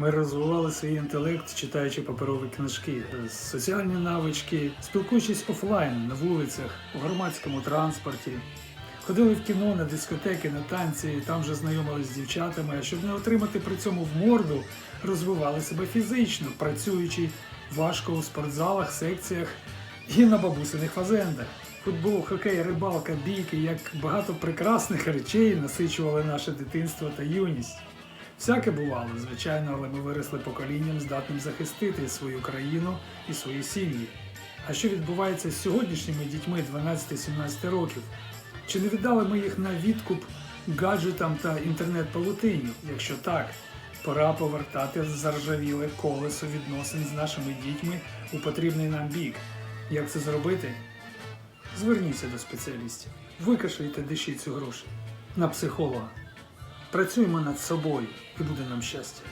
Ми розвивали свій інтелект, читаючи паперові книжки, соціальні навички, спілкуючись офлайн на вулицях, у громадському транспорті. Ходили в кіно, на дискотеки, на танці, там же знайомились з дівчатами, а щоб не отримати при цьому в морду, розвивали себе фізично, працюючи важко у спортзалах, секціях і на бабусиних фазендах. Футбол, хокей, рибалка, бійки, як багато прекрасних речей насичували наше дитинство та юність. Всяке бувало, звичайно, але ми виросли поколінням, здатним захистити свою країну і свої сім'ї. А що відбувається з сьогоднішніми дітьми 12-17 років? Чи не віддали ми їх на відкуп гаджетам та інтернет-павутинню? Якщо так, пора повертати заржавіле колесо відносин з нашими дітьми у потрібний нам бік. Як це зробити? Зверніться до спеціалістів. Викашуйте диші цю гроші на психолога. Працюємо над собою і буде нам щастя.